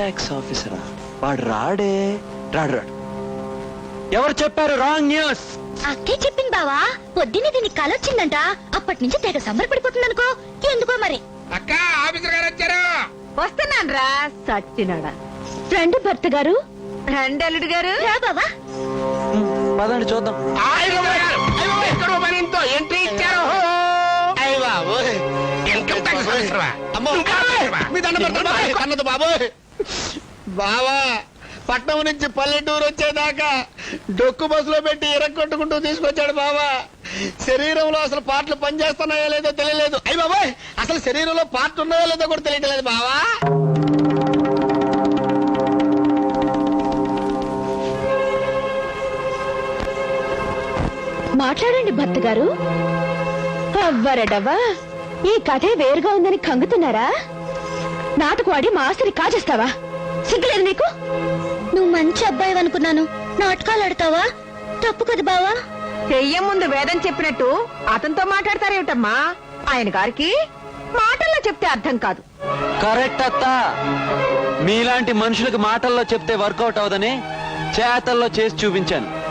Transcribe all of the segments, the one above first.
Tax ఆఫీసరా వాడు రాడే. రాడు రాడు. ఎవరు చెప్పారు రాంగ్ న్యూస్? అక్కే చెప్పింది బావా. పొద్దున్నే దీనికి కల వచ్చిందంట. అప్పటి నుంచి తెగ సంబరపడిపోతుంది అనుకో ఎందుకో మరి? అక్క ఆఫీసర్ గారు వచ్చారు. వస్తున్నాను రా సచ్చినాడా రండి భర్త గారు. రండి అల్లుడు గారు. రా బావా. పదండి చూద్దాం. ఆఫీసర్ ఎంట్రీ ఇచ్చారు. అయ్య బాబు ఇన్కమ్ ట్యాక్స్? నువ్వు ఆఫీసర్వా? అన్నది బాబోయ్. బావా పట్నం నుంచి పల్లెటూరు వచ్చేదాకా డొక్కు బస్సులో పెట్టి ఇరక్కొట్టుకుంటూ తీసుకొచ్చాడు బావా. శరీరంలో అసలు పాటలు పనిచేస్తున్నాయో లేదో తెలియలేదు. అయ్యి బాబాయ్ అసలు శరీరంలో పాటలు ఉన్నాయో లేదో కూడా తెలియట్లేదు బావా. మాట్లాడండి భర్త గారు. అవ్వరడవ్వా ఈ కథే వేరుగా ఉందని కంగుతున్నారా నాటకు ఆడి మా ఆస్తిని కాజేస్తావా? సిగ్గులేదు నీకు? నువ్వు మంచి అబ్బాయి అనుకున్నాను. నాటకాలు ఆడతావా? తప్పు కదా బావా? చెయ్యం ముందు వేదం చెప్పినట్టు అతనితో మాట్లాడతారేమిటమ్మా? ఆయన గారికి మాటల్లో చెప్తే అర్థం కాదు. కరెక్ట్ అత్త. మీలాంటి మనుషులకు మాటల్లో చెప్తే వర్కౌట్ అవదని చేతల్లో చేసి చూపించాను.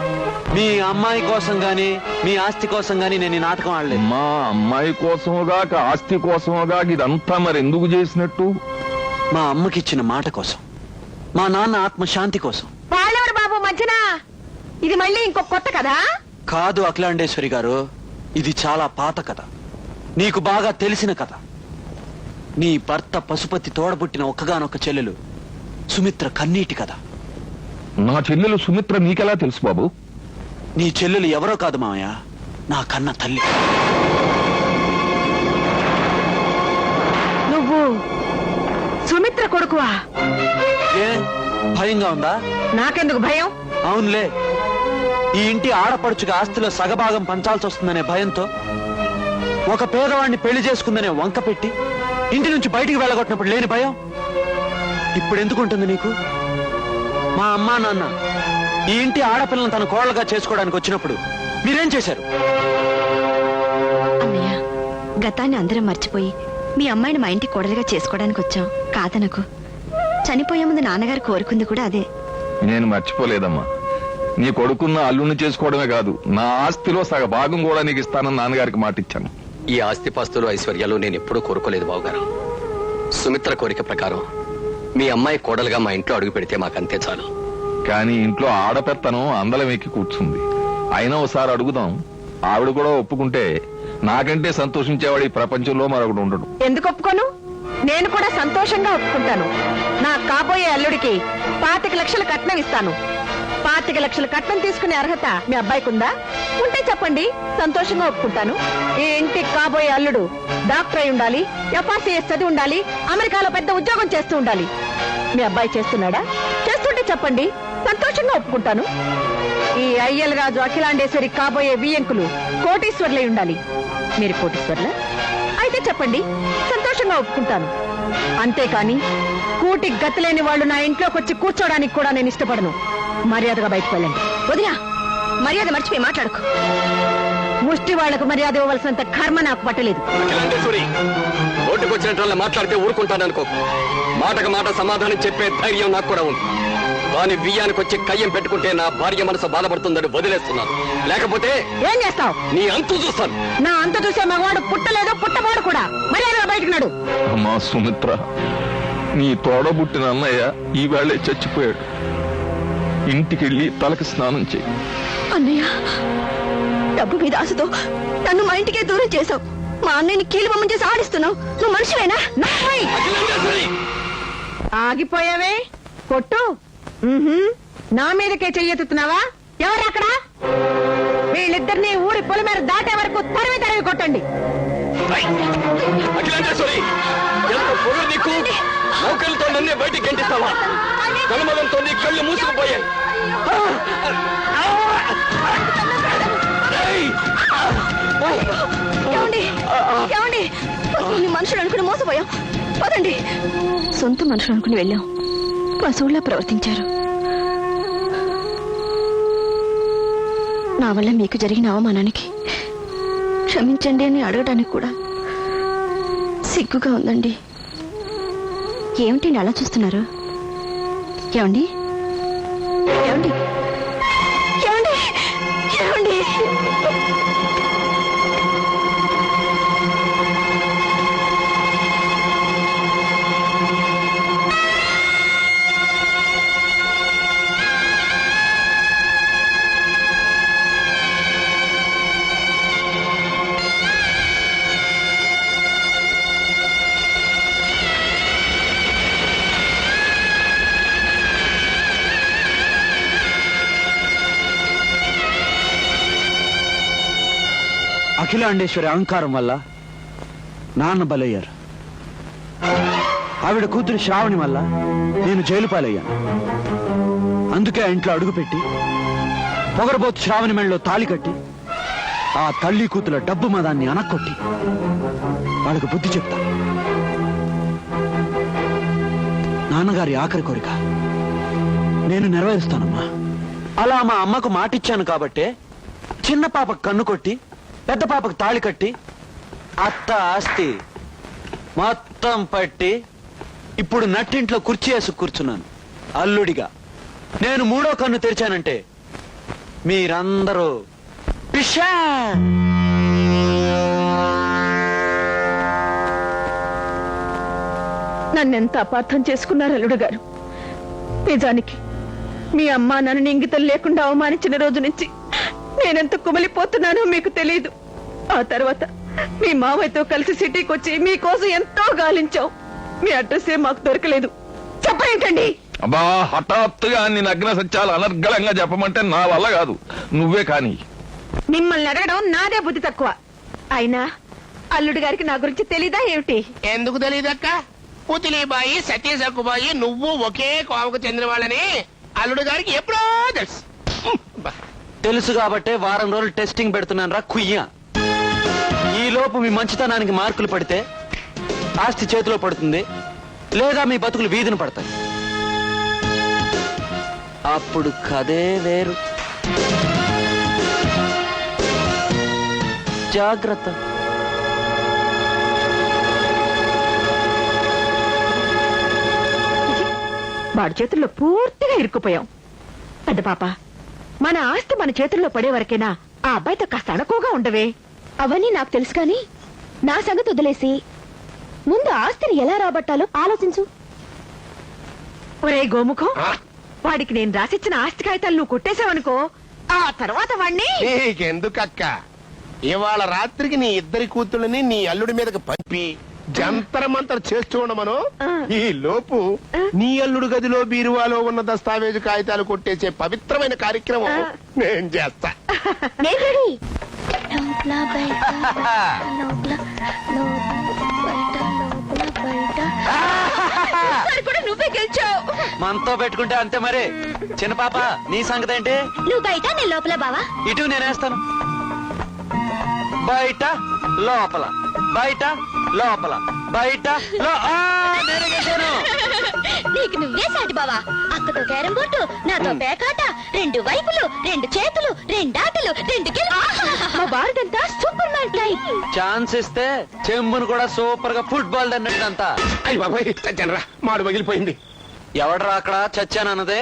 మీ అమ్మాయి కోసం గాని మీ ఆస్తి కోసం గాని నేను ఈ నాటకం ఆడలేదు. మా అమ్మాయి కోసముగాక ఆస్తి కోసముగాక ఇదంతా మరి ఎందుకు చేసినట్టు? మా అమ్మకిచ్చిన మాట కోసం. మా నాన్న ఆత్మశాంతి కోసం. వాళ్ళెవరు బాబు మధ్యన? ఇది మళ్ళీ ఇంకో కొత్త కదా కాదు అఖిలాండేశ్వరి గారు ఇది చాలా పాత కథ. నీకు బాగా తెలిసిన కథ. నీ భర్త పశుపతి తోడబుట్టిన ఒక్కగానొక్క చెల్లెలు సుమిత్ర కన్నీటి కథ. నా చెల్లెలు సుమిత్ర నీకెలా తెలుసు బాబు? నీ చెల్లెలు ఎవరో కాదు మామయ్య నా కన్న తల్లి. సుమిత్ర కొడుకువా? ఏ? భయంగా ఉందా? నాకెందుకు భయం? అవునులే. ఈ ఇంటి ఆడపడుచుగా ఆస్తిలో సగభాగం పంచాల్సి వస్తుందనే భయంతో ఒక పేదవాడిని పెళ్ళి చేసుకుందనే వంక పెట్టి ఇంటి నుంచి బయటికి వెళ్ళగొట్టినప్పుడు లేని భయం. ఇప్పుడు ఎందుకు ఉంటుంది నీకు? మా అమ్మా నాన్న ఈ ఇంటి ఆడపిల్లను తన కోడలుగా చేసుకోవడానికి వచ్చినప్పుడు మీరేం చేశారు? అన్నయ్య గతాన్ని అందరం మర్చిపోయి మీ అమ్మాయిని మా ఇంటి కోడలుగా చేసుకోవడానికి వచ్చాం. కాదనకు. చనిపోయే ముందు నాన్నగారు కోరుకుంది కూడా అదే. నేను మర్చిపోలేదమ్మా. నీ కొడుకున్న అల్లుని చేసుకోవడమే కాదు నా ఆస్తిలో సగ భాగం కూడా నీకు ఇస్తానని నాన్నగారికి మాట ఇచ్చాను ఈ ఆస్తిపాస్తులు ఐశ్వర్యాలు నేను ఎప్పుడూ కోరుకోలేదు బావగారు. సుమిత్ర కోరిక ప్రకారం మీ అమ్మాయి కోడలుగా మా ఇంట్లో అడుగు పెడితే మాకంతే చాలు. కానీ ఇంట్లో ఆడపెత్తనం అందలం ఎక్కి కూర్చుంది. అయినా ఒకసారి అడుగుదాం. ఆవిడ కూడా ఒప్పుకుంటే నాకంటే సంతోషించేవాడు ఈ ప్రపంచంలో మరొకడు ఉండడు. ఎందుకు ఒప్పుకోను? నేను కూడా సంతోషంగా ఒప్పుకుంటాను. నా కాబోయే అల్లుడికి పాతిక లక్షల కట్నం ఇస్తాను. పాతిక లక్షల కట్నం తీసుకునే అర్హత మీ అబ్బాయికి ఉందా ఉంటే చెప్పండి సంతోషంగా ఒప్పుకుంటాను. ఈ ఇంటికి కాబోయే అల్లుడు డాక్టర్ అయి ఉండాలి ఎఫ్ఆర్సీఎస్ చదివి ఉండాలి అమెరికాలో పెద్ద ఉద్యోగం చేస్తూ ఉండాలి. మీ అబ్బాయి చేస్తున్నాడా? చేస్తుంటే చెప్పండి సంతోషంగా ఒప్పుకుంటాను. ఈ అయ్యల్ రాజు అఖిలాండేశ్వరి కాబోయే వియంకులు కోటీశ్వర్లై ఉండాలి. మీరు కోటీశ్వర్ల? అయితే చెప్పండి సంతోషంగా ఒప్పుకుంటాను. అంతేకాని కూటి గతిలేని వాళ్ళు నా ఇంట్లోకి వచ్చి కూర్చోడానికి కూడా నేను ఇష్టపడను. మర్యాదగా బయటకు వెళ్ళండి. వదినా మర్యాద మర్చిపోయి మాట్లాడకు. ముష్టి వాళ్ళకు మర్యాద ఇవ్వవలసినంత కర్మ నాకు పట్టలేదు. ఓటుకొచ్చినట్టు మాట్లాడితే ఊరుకుంటాననుకో. మాటకు మాట సమాధానం చెప్పే ధైర్యం నాకు కూడా ఉంది. కానీ బియ్యానికి వచ్చి కయ్యం పెట్టుకుంటే నా భార్య మనసు బాధపడుతుందని వదిలేస్తున్నాను. లేకపోతే ఏం చేస్తావు? నీ అంతు చూస్తాను. నా అంత చూసే మగవాడు పుట్టలేదు పుట్టబోడు కూడా. మర్యాదగా బయటకు నడు. అమ్మా సుమిత్ర నీ తోడబుట్టిన అన్నయ్య ఈవేళే చచ్చిపోయాడు. ఇంటికెళ్ళి తలకి స్నానం చేయి. అన్నయ్య డబ్బు మీద ఆశతో నన్ను మా ఇంటికే దూరం చేసావు మా అన్నయ్యని కీలుబొమ్మ చేసి ఆడిస్తున్నావు. నువ్వు మనిషివేనా! ఆగిపోయావే. కొట్టు. నా మీదకే చెయ్యెత్తుతున్నావా ఎవరు అక్కడ? వీళ్ళిద్దరిని ఊరి పొల మీద దాటే వరకు తరివి తరివి కొట్టండి. అఖిలాండేశ్వరి ఎంత పొగరు నీకు నౌకలతో నన్నే బయటికి గంటిస్తావా? కనుమలంతో నీ కళ్ళు మూసుకుపోయాయి. ఏమండి? ఏమండి? పశువుల్ని మనుషులు అనుకుని మోసపోయాం. పదండి. సొంత మనుషులు అనుకుని వెళ్ళాం. పశువుల్లా ప్రవర్తించారు. నా వల్ల మీకు జరిగిన అవమానానికి క్షమించండి అని అడగడానికి కూడా సిగ్గుగా ఉందండి. ఏమిటండి అలా చూస్తున్నారు? ఏమండి? ఏమండి? ఏమండి? ఏమండి? అఖిలాండేశ్వరి అహంకారం వల్ల నాన్న బలయ్యారు. ఆవిడ కూతురు శ్రావణి వల్ల నేను జైలు పాలయ్యాను. అందుకే ఆ ఇంట్లో అడుగుపెట్టి పొగరబోతు శ్రావణి మెళ్ళలో తాళి కట్టి ఆ తల్లి కూతుల డబ్బు మదాన్ని అనక్కొట్టి వాళ్ళకు బుద్ధి చెప్తా. నాన్నగారి ఆఖరి కోరిక నేను నెరవేరుస్తానమ్మా. అలా మా అమ్మకు మాటిచ్చాను కాబట్టే చిన్న పాపకు కన్ను కొట్టి పెద్ద పాపకు తాళి కట్టి అత్త ఆస్తి మొత్తం పట్టి ఇప్పుడు నట్టింట్లో కుర్చీ వేసి కూర్చున్నాను. అల్లుడిగా. నేను మూడో కన్ను తెరిచానంటే మీరందరూ పిషా నన్నెంత అపార్థం చేసుకున్నారు అల్లుడు గారు? నిజానికి మీ అమ్మా నన్ను ఇంగితం లేకుండా అవమానించిన రోజు నుంచి నేనెంత కుమిలిపోతున్నానో మీకు తెలియదు ఆ తర్వాత మీ మావయ్యతో కలిసి సిటీకి వచ్చి మీకోసం ఎంతో గాలించాం మీ అడ్రస్సే మాకు దొరకలేదు. చెప్పేంటండి? అబ్బా హఠాత్తుగా అన్ని నగ్న సత్యాలు అనర్గళంగా చెప్పమంటే నా వల్ల కాదు. నువ్వే కాని. మిమ్మల్ని అడగడం నాదే బుద్ధి తక్కువ. అయినా అల్లుడు గారికి నా గురించి తెలీదా ఏమిటి? ఎందుకు తెలియదక్క పుతిలీబాయి సతీసక్కుబాయి నువ్వు ఒకే కోవకు చెందిన వాళ్ళని అల్లుడు గారికి ఎప్పుడో తెలుసు. హ్మ్. తెలుసు కాబట్టే వారం రోజులు టెస్టింగ్ పెడుతున్నాను రా కుయ్య. ఈ లోపు మీ మంచితనానికి మార్కులు పడితే ఆస్తి చేతిలో పడుతుంది లేదా మీ బతుకులు వీధిని పడతాయి. అప్పుడు కదే వేరు. జాగ్రత్త. వాడి చేతుల్లో పూర్తిగా ఇరుక్కుపోయాం. పెద్ద పాప. మన ఆస్తి మన చేతుల్లో పడే వరకేనా ఆ అబ్బాయితో కాస్త అణకువగా ఉండవే. అవన్నీ నాకు తెలుసు కానీ నా సంగతి వదిలేసి ముందు ఆస్తిని ఎలా రాబట్టాలో ఆలోచించు. ఒరే గోముఖం వాడికి నేను రాసిచ్చిన ఆస్తి కాగితాలు నువ్వు కొట్టేశావనుకో ఆ తర్వాత వాణ్ణి నీకెందుకక్క? ఇవాళ రాత్రికి నీ ఇద్దరి కూతుళ్ళని నీ అల్లుడి మీదకి పంపి జంతర మంతర చేస్తూ ఉండమను. ఈ లోపు. నీ అల్లుడు గదిలో బీరువాలో ఉన్న దస్తావేజు కాగితాలు కొట్టేసే పవిత్రమైన కార్యక్రమం. నేను చేస్తా. నేను రెడీ. లోపల బయట లోపల లోపల బయట లోపల బయట ఈసారి కూడా నువ్వే గెలిచావు. మనతో పెట్టుకుంటే అంతే మరి. చిన్న పాప నీ సంగతి ఏంటి నువ్వు బయట నేను లోపల బావా. ఇటు నేనేస్తాను. బయట లోపల. బయట లోపల. బయట. నీకు నువ్వే సాటి బావా. అక్కతో క్యారం బోర్డు నాతో పేకాట రెండు వైపులు రెండు చేతులు రెండు ఆటలు రెండు మా భారతంతా సూపర్ మ్యాన్ టైప్ ఛాన్స్ ఇస్తే చెంబును కూడా సూపర్గా ఫుట్బాల్ అన్నట్టంతా అయ్యి బాబాయ్ చచ్చానరా. మాడు పగిలిపోయింది. ఎవడరా అక్కడ చచ్చానన్నదే?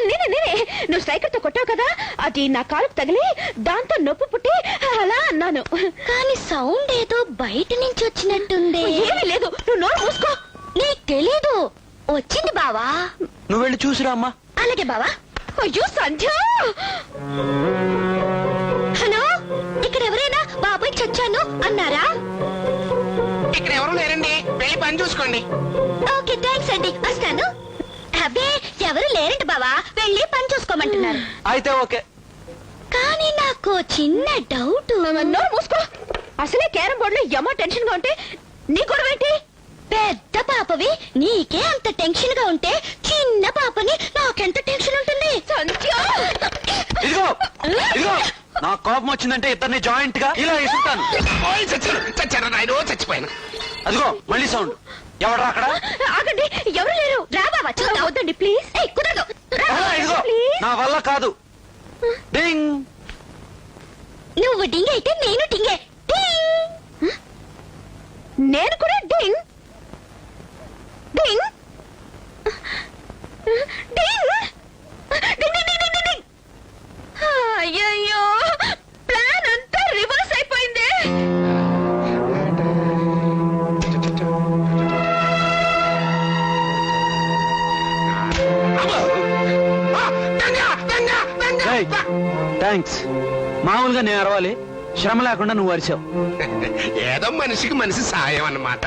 నేనే నేనే నువ్వు సైకిల్తో కొట్టావు కదా అది నా కాలుకు తగిలి దాంతో నొప్పి పుట్టి అలా అన్నాను. కానీ సౌండ్ ఏదో బయట నుంచి వచ్చినట్టుంది. ఏమీ లేదు. నువ్వు నోరు మూసుకో. నీకు తెలీదు. వచ్చింది బావా. నువ్వు వెళ్ళి చూసిరా అమ్మా. అలాగే బావా. అయ్యో సంధ్య! హలో ఇక్కడ ఎవరైనా బాబాయ్ చచ్చాను అన్నారా? ఇక్కడ ఎవరు లేరండి. వెళ్ళి పని చూసుకోండి. ఓకే థ్యాంక్స్ అండి. వస్తాను. ఎవరు లేరండి బావా? వెళ్ళి పని చూసుకోమంటున్నారు. అయితే ఓకే. కానీ నాకు చిన్న డౌట్. నోరు మూసుకో అసలే క్యారం బోర్డు లో యమ టెన్షన్గా ఉంటే నీ గొడవ ఏంటి? పెద్ద పాపవి నీకే అంత టెన్షన్గా ఉంటే చిన్న పాపని నాకెంత టెన్షన్ ఉంటుంది? ఇదిగో ఇదిగో నా కోపం వచ్చిందంటే ఇద్దరిని జాయింట్గా ఇలా ఇసుతాను చచ్చాను చచ్చాను నాయన? చచ్చిపోయాను. అదిగో మళ్ళీ సౌండ్ ఎవడరా అక్కడ? ఆగండి ఎవరు లేరు? రా చూద్దాం. వద్దండి ప్లీజ్ కుదరదు. ఇదిగో ప్లీజ్ నా వల్ల కాదు. డింగ్. నువ్వు డింగ్ అయితే నేను డింగే. డింగ్. నేను కూడా డింగ్ డింగ్. అయ్యయ్యో. థ్యాంక్స్ మామూలుగా నేను అరవాలి. శ్రమ లేకుండా నువ్వు అరిచావు. ఏదో మనిషికి మనిషి సాయం అన్నమాట.